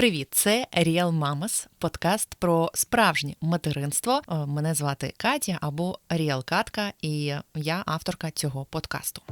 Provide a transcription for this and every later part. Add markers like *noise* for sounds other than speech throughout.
Привіт, це Real Mamas, подкаст про справжнє материнство. Е, Мене звати Катя або Real Катка, і я авторка цього подкасту.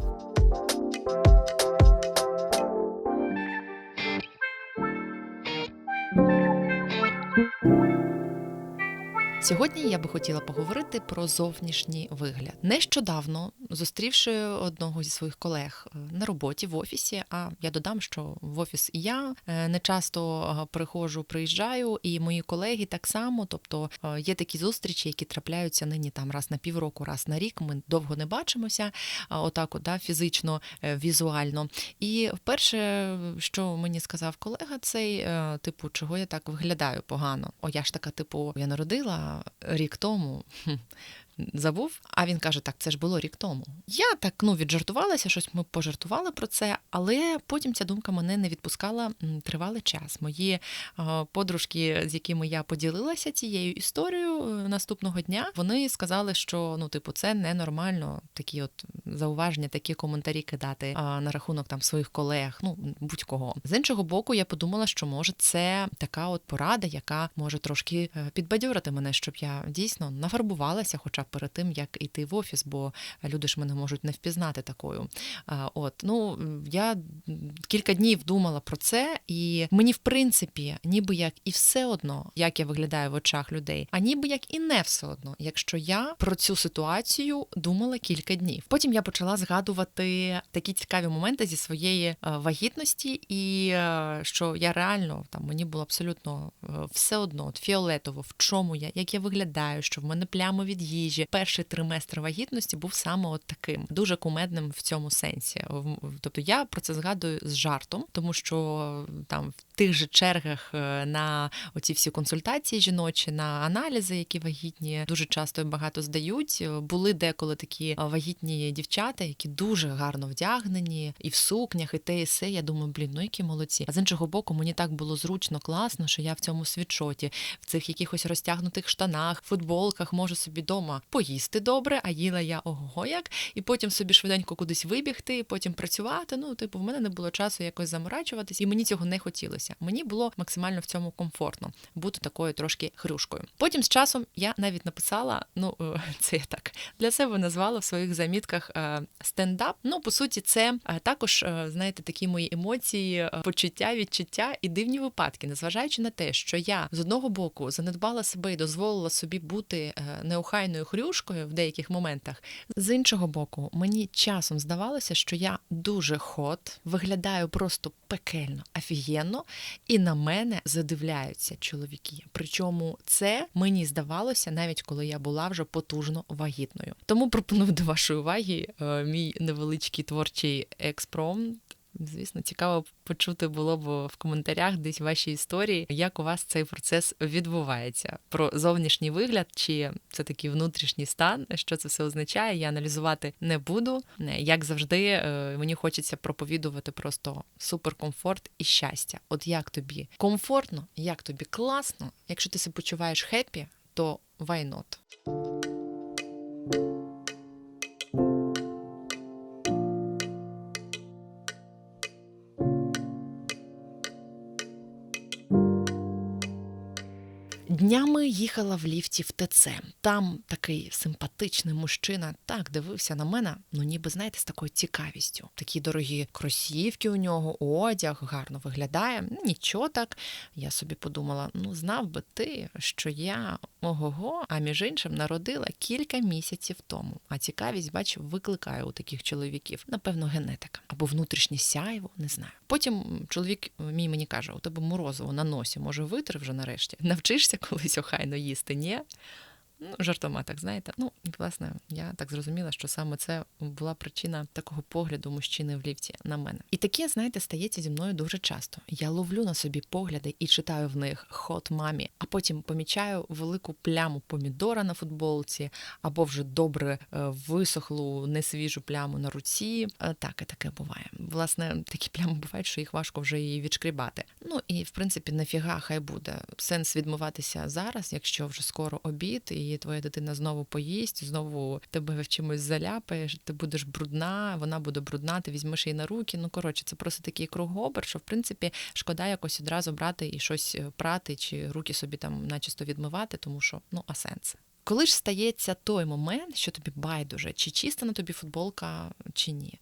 Сьогодні я би хотіла поговорити про зовнішній вигляд. Нещодавно зустрівши одного зі своїх колег е, на роботі в офісі. А я додам, що в офіс і я е, не часто е, приходжу, приїжджаю, і мої колеги так само. Тобто є такі зустрічі, які трапляються нині там раз на півроку, раз на рік. Ми довго не бачимося, отак, от, да, фізично, візуально. І вперше, що мені сказав колега, цей типу, чого я так виглядаю погано. О, я ж така, типу, я народила рік тому забув. А він каже: Так, це ж було рік тому. Я так ну віджартувалася, щось ми пожартували про це, але потім ця думка мене не відпускала тривалий час. Мої подружки, з якими я поділилася цією історією е, наступного дня, вони сказали, що ну, типу, це ненормально, такі от зауваження, такі коментарі кидати на рахунок там своїх колег, ну будь-кого. З іншого боку, я подумала, що може це така от порада, яка може трошки е, підбадьорити мене, щоб я дійсно нафарбувалася, хоча перед тим, як йти в офіс, бо люди ж мене можуть не впізнати такою. От ну я кілька днів думала про це, і мені, в принципі, ніби як і все одно, як я виглядаю в очах людей, а ніби як і не все одно, якщо я про цю ситуацію думала кілька днів. Потім я почала згадувати такі цікаві моменти зі своєї е, вагітності, і е, що я реально там мені було абсолютно е, все одно от фіолетово, в чому я, як я виглядаю, що в мене плями від їжі їжі. Перший триместр вагітності був саме от таким, дуже кумедним в цьому сенсі. Тобто я про це згадую з жартом, тому що там в тих же чергах е, на оці всі консультації жіночі, на аналізи, які вагітні, дуже часто і багато здають. Були деколи такі вагітні дівчата, які дуже гарно вдягнені, і в сукнях, і те, і все. Я думаю, блін, ну які молодці. А з іншого боку, мені так було зручно, класно, що я в цьому світшоті, в цих якихось розтягнутих штанах, футболках можу собі дома поїсти добре, а їла я ого як, і потім собі швиденько кудись вибігти, і потім працювати. Ну, типу, в мене не було часу якось заморачуватись, і мені цього не хотілося. Мені було максимально в цьому комфортно бути такою трошки хрюшкою. Потім з часом я навіть написала: ну е, *laughs* це я так для себе назвала в своїх замітках е, стендап. Ну, по суті, це е, також, знаєте, такі мої емоції, почуття, відчуття і дивні випадки, незважаючи на те, що я з одного боку занедбала себе і дозволила собі бути неохайною хрюшкою в деяких моментах. З іншого боку, мені часом здавалося, що я дуже хот, виглядаю просто пекельно, офігенно, і на мене задивляються чоловіки. Причому це мені здавалося, навіть коли я була вже потужно вагітною. Тому пропоную до вашої уваги е, мій невеличкий творчий експром. Звісно, цікаво почути було б в коментарях десь ваші історії, як у вас цей процес відбувається. Про зовнішній вигляд, чи це такий внутрішній стан, що це все означає, я аналізувати не буду. Як завжди, е, мені хочеться проповідувати просто суперкомфорт і щастя. От як тобі комфортно, як тобі класно, якщо ти себе почуваєш хеппі, то why not? Днями їхала в ліфті в ТЦ. Там такий симпатичний мужчина так дивився на мене, ну ніби знаєте, з такою цікавістю. Такі дорогі кросівки у нього, одяг гарно виглядає. Нічого так. Я собі подумала: ну знав би ти, що я ого-го, а між іншим народила кілька місяців тому. А цікавість, бач, викликає у таких чоловіків. Напевно, генетика або внутрішнє сяйво, не знаю. Потім чоловік мій мені каже: у тебе морозиво на носі, може, витри вже нарешті? Навчишся колись охайно їсти? Ні? Ну, жартома, так знаєте. Ну, і власне, я так зрозуміла, що саме це була причина такого погляду мужчини в ліфті на мене. І таке, знаєте, стається зі мною дуже часто. Я ловлю на собі погляди і читаю в них хот мамі, а потім помічаю велику пляму помідора на футболці, або вже добре е, висохлу, несвіжу пляму на руці. Е, так і таке буває. Власне, такі плями бувають, що їх важко вже і відшкрібати. Ну і в принципі, нафіга хай буде сенс відмиватися зараз, якщо вже скоро обід. і і твоя дитина знову поїсть, знову тебе в чимось заляпаєш, ти будеш брудна, вона буде брудна, ти візьмеш її на руки. Ну коротше, це просто такий кругобер, що в принципі шкода якось одразу брати і щось е, прати, чи руки собі там начисто відмивати, тому що ну а сенс. Коли ж стається той момент, що тобі байдуже, чи чиста на тобі футболка, чи ні.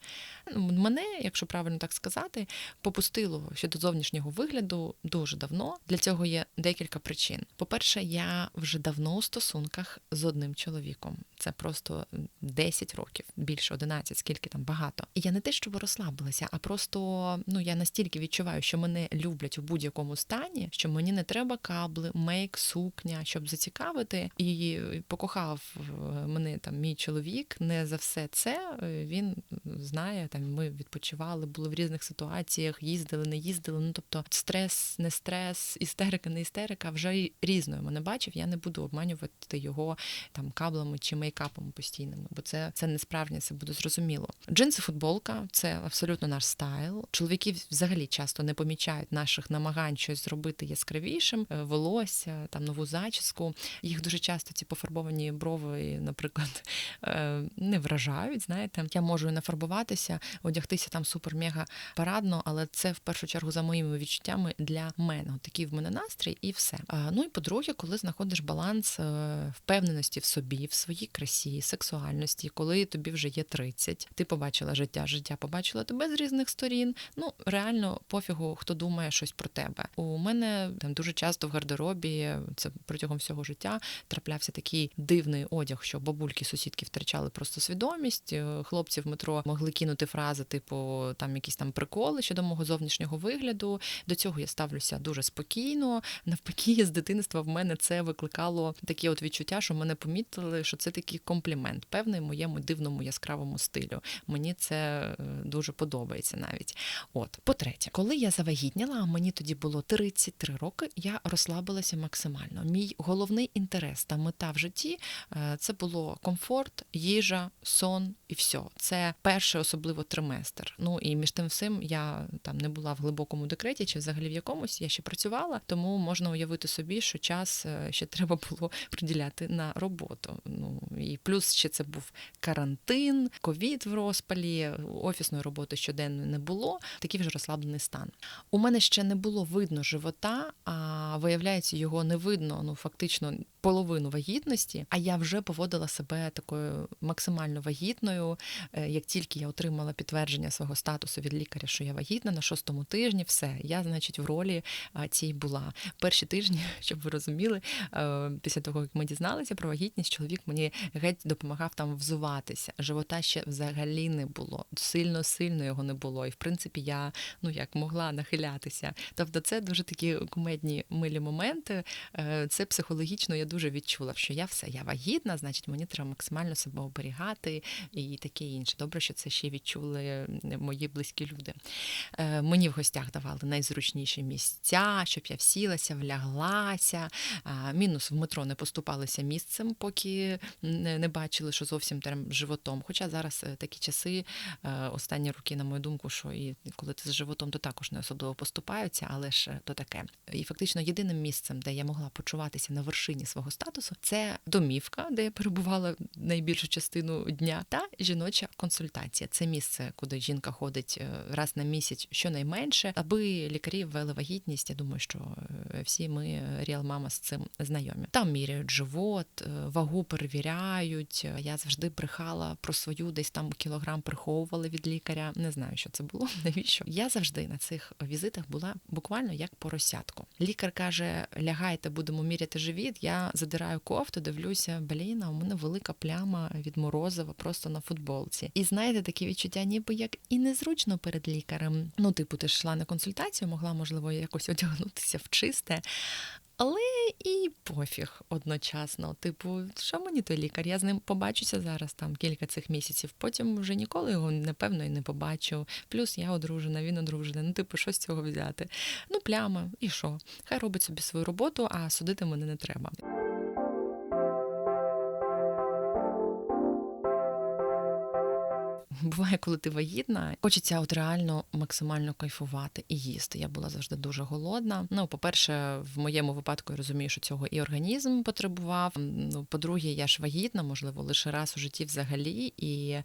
Мене, якщо правильно так сказати, попустило щодо зовнішнього вигляду дуже давно. Для цього є декілька причин. По-перше, я вже давно у стосунках з одним чоловіком. Це просто 10 років, більше 11, скільки там багато. І я не те, щоб розслабилася, а просто ну я настільки відчуваю, що мене люблять у будь-якому стані, що мені не треба кабли, мейк, сукня, щоб зацікавити. І покохав е, мене там мій чоловік. Не за все це е, він знає. Там ми відпочивали, були в різних ситуаціях, їздили, не їздили. Ну тобто, стрес, не стрес, істерика, не істерика вже різною мене бачив. Я не буду обманювати його там каблами чи мейкапом постійними, бо це це не справжнє, це буде зрозуміло. Джинси, футболка це абсолютно наш стайл. Чоловіки взагалі часто не помічають наших намагань щось зробити яскравішим, е, волосся, там нову зачіску. Їх дуже часто ці пофарбовані брови, наприклад, *laughs* е, не вражають. Знаєте, я можу і нафарбуватися, одягтися там супер-мега парадно, але це в першу чергу за моїми відчуттями для мене. Такий в мене настрій, і все. Ну і по-друге, коли знаходиш баланс е, впевненості в собі, в своїй красі, сексуальності, коли тобі вже є 30, ти побачила життя, життя побачила тебе з різних сторін. Ну реально пофігу, хто думає щось про тебе. У мене там дуже часто в гардеробі це протягом всього життя траплявся такий дивний одяг, що бабульки, сусідки втрачали просто свідомість. Е, хлопці в метро могли кинути фрази, типу там якісь там приколи щодо мого зовнішнього вигляду. До цього я ставлюся дуже спокійно. Навпаки, з дитинства в мене це викликало таке от відчуття, що мене помітили, що це такий комплімент, певний моєму дивному яскравому стилю. Мені це е, дуже подобається навіть. От, по-третє, коли я завагітніла, а мені тоді було 33 роки, я розслабилася максимально. Мій головний інтерес та мета в житті е, це було комфорт, їжа, сон і все. Це перший особливо триместр. Ну і між тим всім я там не була в глибокому декреті чи взагалі в якомусь, я ще працювала, тому можна уявити собі, що час е, ще треба було *laughs* приділяти на роботу. Ну і плюс ще це був карантин, ковід в розпалі, офісної роботи щоденно не було. Такий вже розслаблений стан. У мене ще не було видно живота, а виявляється, його не видно. Ну фактично половину вагітності, а я вже поводила себе такою максимально вагітною. Е, як тільки я отримала підтвердження свого статусу від лікаря, що я вагітна на шостому тижні, все, я, значить, в ролі цій була. Перші тижні, *laughs* щоб ви розуміли, е, після того як ми дізналися про вагітність, чоловік мені геть допомагав там взуватися. Живота ще взагалі не було. Сильно сильно його не було. І в принципі я ну як могла нахилятися. Тобто, це дуже такі кумедні милі моменти. Е, це психологічно я дуже відчула, що я все, я вагітна, значить мені треба максимально себе оберігати і таке інше. Добре, що це ще відчули мої близькі люди. Е, мені в гостях давали найзручніші місця, щоб я всілася, вляглася. Мінус в метро не поступалися місцем, поки не бачили, що зовсім там животом. Хоча зараз е, такі часи, е, останні роки, на мою думку, що і коли ти з животом, то також не особливо поступаються, але ж то таке. І фактично єдиним місцем, де я могла почуватися на вершині свого статусу, це домівка, де я перебувала найбільшу частину дня, та жіноча консультація. Це місце, куди жінка ходить е, раз на місяць, щонайменше, аби лікарі ввели вагітність. Я думаю, що е, всі ми Ріал Мама з цим знайомі. Там міряють живот, е, вагу перевіряють. Я завжди брехала про свою десь там кілограм приховували від лікаря. Не знаю, що це було. *laughs* Навіщо я завжди на цих візитах була буквально як поросятко. Лікар каже: лягайте, будемо міряти живіт. Я задираю кофту, дивлюся, блін, а у мене велика пляма від морозива просто на футболці. І знаєте, таке відчуття, ніби як і незручно перед лікарем. Ну, типу, ти ж йшла на консультацію, могла, можливо, якось одягнутися в чисте. Але і пофіг одночасно. Типу, що мені той лікар? Я з ним побачуся зараз там кілька цих місяців. Потім вже ніколи його напевно і не побачу. Плюс я одружена, він одружений. Ну, типу, що з цього взяти? Ну, пляма, і що? Хай робить собі свою роботу, а судити мене не треба. Буває, коли ти вагітна, хочеться от реально максимально кайфувати і їсти. Я була завжди дуже голодна. Ну, по-перше, в моєму випадку я розумію, що цього і організм потребував. Ну, по-друге, я ж вагітна, можливо, лише раз у житті взагалі, і е,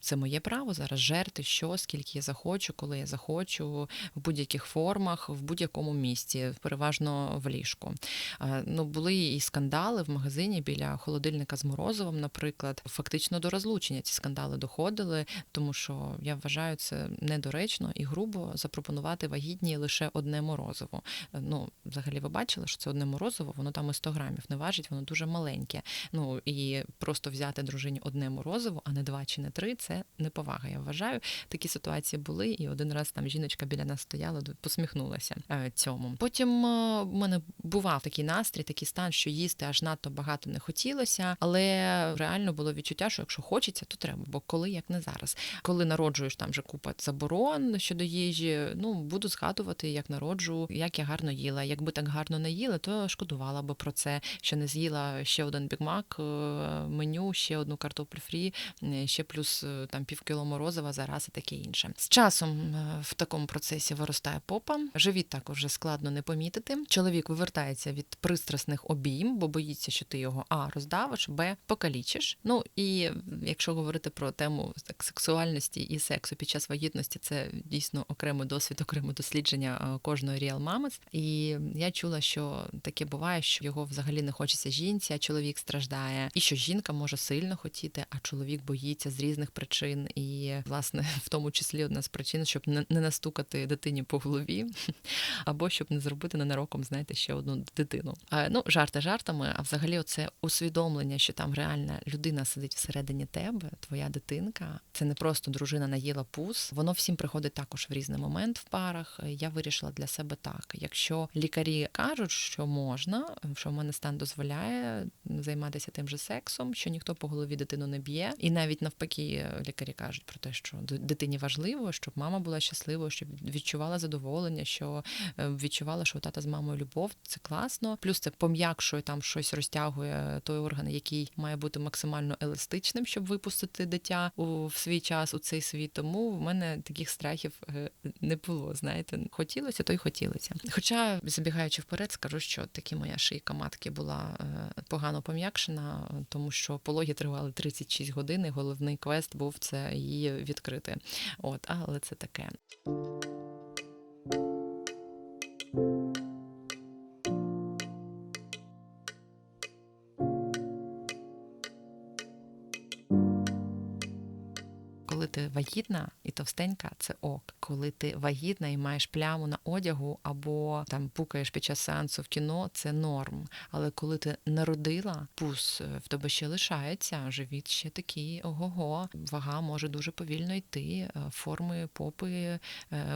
це моє право зараз жерти, що скільки я захочу, коли я захочу, в будь-яких формах, в будь-якому місці, переважно в ліжку. Е, Ну, були і скандали в магазині біля холодильника з морозивом, наприклад, фактично до розлучення ці скандали доходили, тому що я вважаю це недоречно і грубо запропонувати вагітній лише одне морозиво. Е, Ну, взагалі, ви бачили, що це одне морозиво, воно там і 100 грамів не важить, воно дуже маленьке. Ну і просто взяти дружині одне морозиво, а не два чи не три, це неповага. Я вважаю, такі ситуації були, і один раз там жіночка біля нас стояла, посміхнулася е, цьому. Потім е, в мене бував такий настрій, такий стан, що їсти аж надто багато не хотілося, але реально було відчуття, що якщо хочеться, то треба. Бо коли як не зараз, коли народжуєш там вже купа заборон щодо їжі, ну буду згадувати, як народжу, як я гарно їла. Якби так гарно не їла, то шкодувала би про це, що не з'їла ще один бігмак, е, меню, ще одну картоплю фрі, е, ще плюс е, там пів кіло морозива зараз і таке інше. З часом в такому процесі виростає попа. Живіт також вже складно не помітити. Чоловік вивертається від пристрасних обійм, бо боїться, що ти його а роздавиш, б покалічиш. Ну і якщо говорити про тему так сексуальності і сексу під час вагітності, це дійсно окремий досвід, окреме дослідження е, кожної Real Mamas. І я чула, що таке буває, що його взагалі не хочеться жінці, а чоловік страждає, і що жінка може сильно хотіти, а чоловік боїться з різних причин. І власне *laughs* в тому числі одна з причин, щоб не настукати дитині по голові, *laughs* або щоб не зробити ненароком, знаєте, ще одну дитину. А, ну, жарти жартами, а взагалі, оце усвідомлення, що там реальна людина сидить всередині тебе, твоя дитинка. Це не просто дружина наїла пус. Воно всім приходить також в різний момент в парах. Я вирішила для себе так: якщо лікарі кажуть, що можна, що в мене стан дозволяє займатися тим же сексом, що ніхто по голові дитину не б'є, і навіть навпаки, лікарі кажуть про те, що дитині важливо, щоб мама була щасливою, щоб відчувала задоволення, що е, відчувала, що тата з мамою любов, це класно. Плюс це пом'якшує там щось розтягує той орган, який має бути максимально еластичним, щоб випустити дитя у свій час у цей світ. Тому в мене таких страхів е, не було. Знаєте, хотілося, то й хотілося. Хоча, забігаючи вперед, скажу, що таки моя шийка матки була е, погано пом'якшена, тому що пологи тривали 36 годин. і Головний квест був це її відкрити. От, але це таке. Ти вагітна і товстенька, це ок. Коли ти вагітна і маєш пляму на одягу або там пукаєш під час сеансу в кіно, це норм. Але коли ти народила, пус в тебе ще лишається, живіт ще такий ого-го. Вага може дуже повільно йти. Форми попи,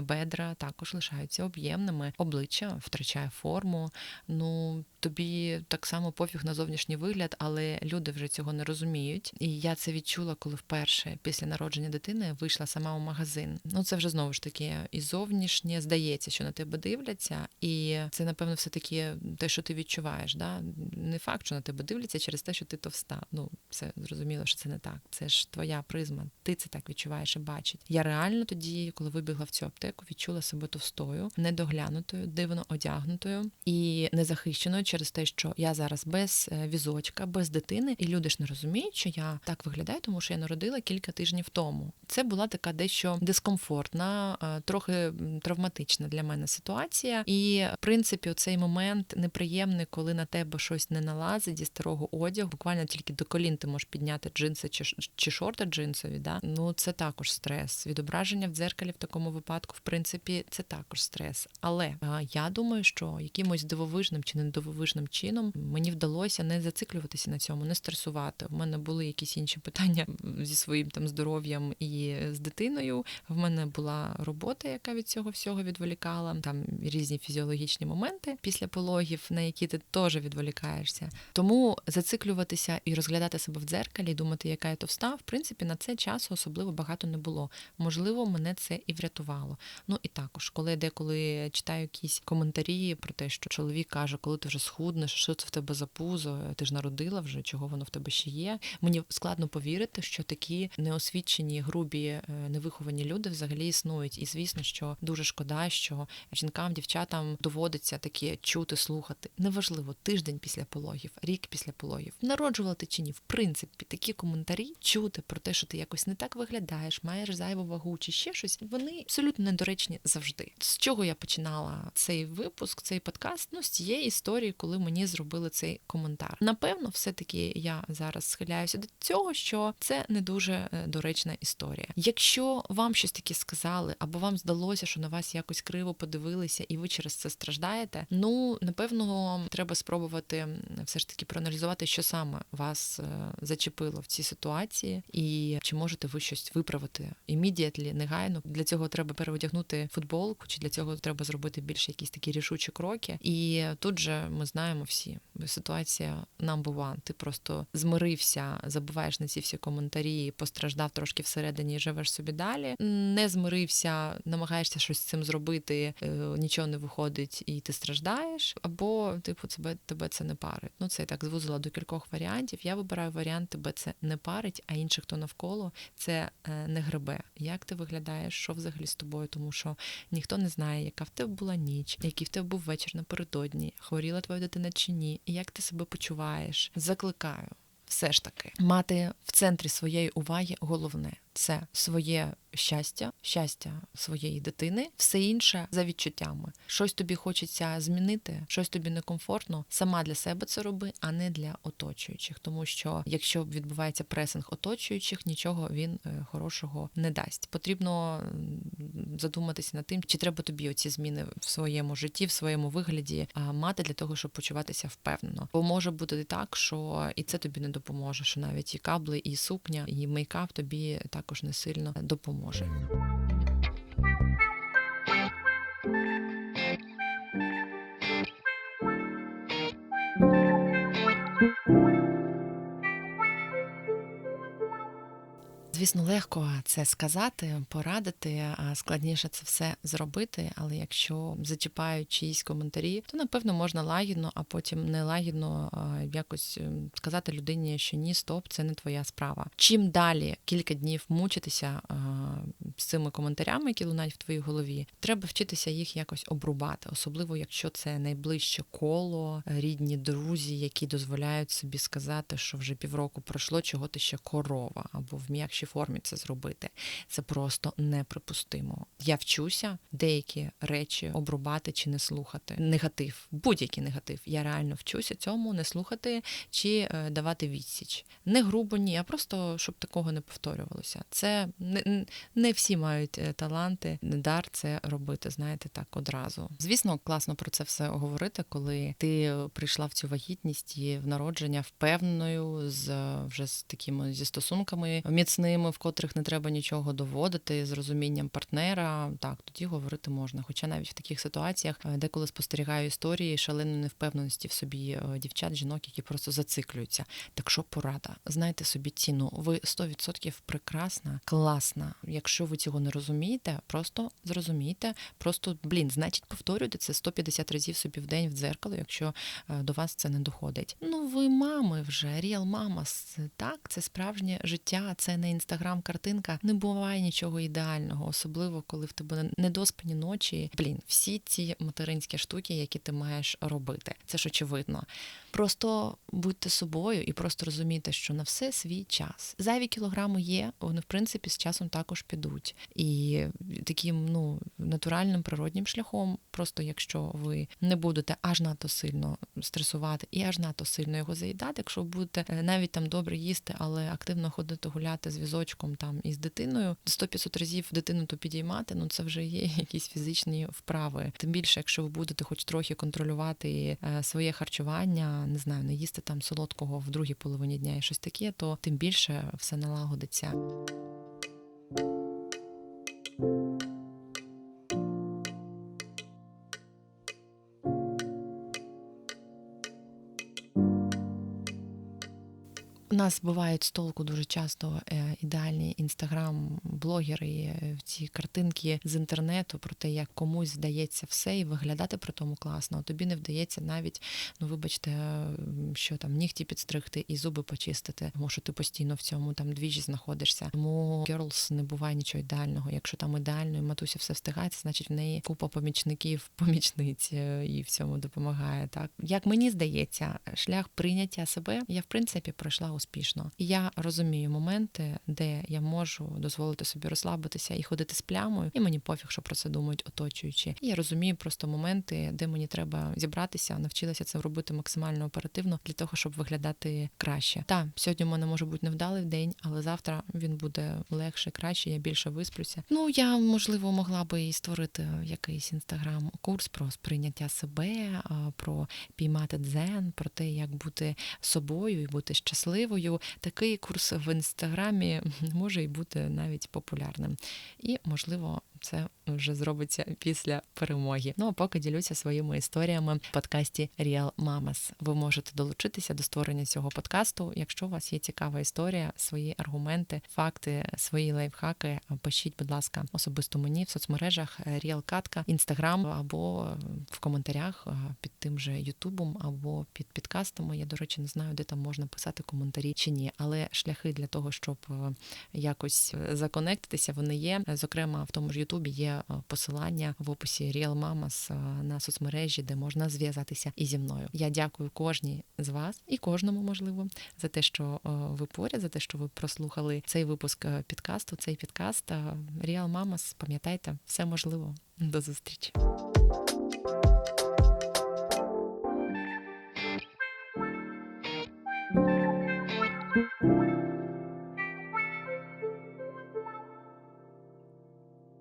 бедра також лишаються об'ємними. Обличчя втрачає форму. Ну тобі так само пофіг на зовнішній вигляд, але люди вже цього не розуміють. І я це відчула, коли вперше після народження дитини вийшла сама у магазин. Ну це вже знову ж таки і зовнішнє здається, що на тебе дивляться, і це напевно все таки те, що ти відчуваєш. Да? Не факт, що на тебе дивляться через те, що ти товста. Ну це зрозуміло, що це не так. Це ж твоя призма. Ти це так відчуваєш і бачить. Я реально тоді, коли вибігла в цю аптеку, відчула себе товстою, недоглянутою, дивно одягнутою і незахищеною через те, що я зараз без візочка, без дитини, і люди ж не розуміють, що я так виглядаю, тому що я народила кілька тижнів тому. Це була така дещо дискомфортна, трохи травматична для мене ситуація. І в принципі, цей момент неприємний, коли на тебе щось не налазить зі старого одягу. Буквально тільки до колін ти можеш підняти джинси чи чи шорти джинсові. Да? Ну це також стрес. Відображення в дзеркалі в такому випадку, в принципі, це також стрес. Але я думаю, що якимось дивовижним чи недивовижним чином мені вдалося не зациклюватися на цьому, не стресувати. У мене були якісь інші питання зі своїм там здоров'ям і з дитиною. В мене була робота, яка від цього всього відволікала. Там різні фізіологічні моменти після пологів, на які ти теж відволікаєшся. Тому зациклюватися і розглядати себе в дзеркалі, думати, яка я товста, в принципі, на це часу особливо багато не було. Можливо, мене це і врятувало. Ну і також, коли деколи читаю якісь коментарі про те, що чоловік каже, коли ти вже схуднеш, що це в тебе за пузо, ти ж народила вже, чого воно в тебе ще є. Мені складно повірити, що такі неосвічені, грубі, е, невиховані люди взагалі існують. І звісно, що дуже шкода, що жінкам, дівчатам доводиться таке чути, слухати. Неважливо, тиждень після пологів, рік після пологів, народжувала ти чи ні, в принципі, такі коментарі чути про те, що ти якось не так виглядаєш, маєш зайву вагу чи ще щось. Вони абсолютно недоречні завжди. З чого я починала цей випуск, цей подкаст? Ну з цієї історії, коли мені зробили цей коментар. Напевно, все-таки я зараз схиляюся до цього, що це не дуже е, доречна історія. Якщо вам щось таке сказали, або вам здалося, що на вас якось криво подивилися, і ви через це страждаєте, ну напевно, треба спробувати все ж таки проаналізувати, що саме вас е, зачепило в цій ситуації, і чи можете ви щось виправити імідіатлі, негайно. Для цього треба переодягнути футболку, чи для цього треба зробити більше якісь такі рішучі кроки. І тут же ми знаємо всі ситуація number one. Ти просто змирився, забуваєш на ці всі коментарі, постраждав трошки всередині, і живеш собі далі. Не змирився, намагаєшся щось з цим зробити, е, нічого не виходить, і ти страждаєш. Або типу тебе тебе це не парить. Ну це я так звузила до кількох варіантів. Я вибираю варіант, тебе це не парить, а інших, хто навколо це е, не гребе. Як ти виглядаєш, що взагалі з тобою, тому що ніхто не знає, яка в тебе була ніч, який в тебе був вечір напередодні, хворіла твоя дитина чи ні, і як ти себе почуваєш. Закликаю все ж таки мати в центрі своєї уваги головне це своє щастя, щастя своєї дитини, все інше за відчуттями. Щось тобі хочеться змінити, щось тобі некомфортно. Сама для себе це роби, а не для оточуючих. Тому що якщо відбувається пресинг оточуючих, нічого він е, хорошого не дасть. Потрібно задуматися над тим, чи треба тобі оці зміни в своєму житті, в своєму вигляді мати для того, щоб почуватися впевнено. Бо може бути так, що і це тобі не допоможе, що навіть і кабли, і сукня, і мейкап тобі також не сильно допоможе. Звісно, легко це сказати, порадити, а складніше це все зробити. Але якщо зачіпають чиїсь коментарі, то напевно можна лагідно, а потім не лагідно якось ем, сказати людині, що ні, стоп, це не твоя справа. Чим далі кілька днів мучитися з цими коментарями, які лунають в твоїй голові, треба вчитися їх якось обрубати, особливо якщо це найближче коло, рідні друзі, які дозволяють собі сказати, що вже півроку пройшло, чого ти ще корова або в м'якшій формі це зробити. Це просто неприпустимо. Я вчуся деякі речі обрубати чи не слухати. Негатив, будь-який негатив. Я реально вчуся цьому не слухати чи е, давати відсіч. Не грубо, ні, а просто щоб такого не повторювалося. Це не, не всі мають е, таланти, не дар це робити. Знаєте, так одразу. Звісно, класно про це все говорити, коли ти прийшла в цю вагітність і в народження впевненою, з вже з такими зі стосунками міцними в котрих не треба нічого доводити з розумінням партнера, так тоді говорити можна. Хоча навіть в таких ситуаціях е, деколи спостерігаю історії шаленої невпевненості в собі е, дівчат, жінок, які просто зациклюються. Так що порада, знайте собі ціну. Ви 100% прекрасна, класна. Якщо ви цього не розумієте, просто зрозумійте, просто блін, значить, повторюйте це 150 разів собі в день в дзеркало, якщо е, до вас це не доходить. Ну ви мами вже, ріал мама, так, це справжнє життя, це не інстаграм інстаграм-картинка не буває нічого ідеального, особливо коли в тебе недоспані ночі. Блін, всі ці материнські штуки, які ти маєш робити. Це ж очевидно. Просто будьте собою і просто розумійте, що на все свій час. Зайві кілограми є, вони в принципі з часом також підуть. І таким ну натуральним природнім шляхом, просто якщо ви не будете аж надто сильно стресувати і аж надто сильно його заїдати, якщо будете е, навіть там добре їсти, але активно ходити гуляти з візочком там із дитиною, 100-500 разів дитину то підіймати, ну це вже є *laughs* якісь фізичні вправи. Тим більше, якщо ви будете хоч трохи контролювати е, своє харчування не знаю, не їсти там солодкого в другій половині дня і щось таке, то тим більше все налагодиться. Música У нас бувають з толку дуже часто ідеальні інстаграм-блогери, е, ці картинки з інтернету про те, як комусь здається все, і виглядати при тому класно. А тобі не вдається навіть, ну вибачте, що там нігті підстригти і зуби почистити, тому що ти постійно в цьому там двіжі знаходишся. Тому Girls не буває нічого ідеального. Якщо там ідеально і матуся все встигається, значить в неї купа помічників, *laughs* помічниць е, і в цьому допомагає. Так як мені здається, шлях прийняття себе я в принципі пройшла успішно. І я розумію моменти, де я можу дозволити собі розслабитися і ходити з плямою, і мені пофіг, що про це думають оточуючі. І я розумію просто моменти, де мені треба зібратися, навчилася це робити максимально оперативно для того, щоб виглядати краще. Так, сьогодні в мене може бути невдалий день, але завтра він буде легше, краще. Я більше висплюся. Ну я можливо могла би і створити якийсь інстаграм-курс про сприйняття себе, про піймати дзен, про те, як бути собою і бути щасливою. Такий курс в інстаграмі може і бути навіть популярним. І можливо, це вже зробиться після перемоги. Ну а поки ділюся своїми історіями в подкасті Real Mamas. Ви можете долучитися до створення цього подкасту. Якщо у вас є цікава історія, свої аргументи, факти, свої лайфхаки, пишіть, будь ласка, особисто мені в соцмережах Real Катка, Інстаграм або в коментарях під тим же Ютубом або під підкастами. Я, до речі, не знаю, де там можна писати коментарі чи ні, але шляхи для того, щоб якось законектитися, вони є. Зокрема, в тому ж Ютубі є посилання в описі Real Mamas на соцмережі, де можна зв'язатися і зі мною. Я дякую кожній з вас і кожному, можливо, за те, що ви поряд, за те, що ви прослухали цей випуск підкасту. Цей підкаст Real Mamas, Пам'ятайте, все можливо. До зустрічі.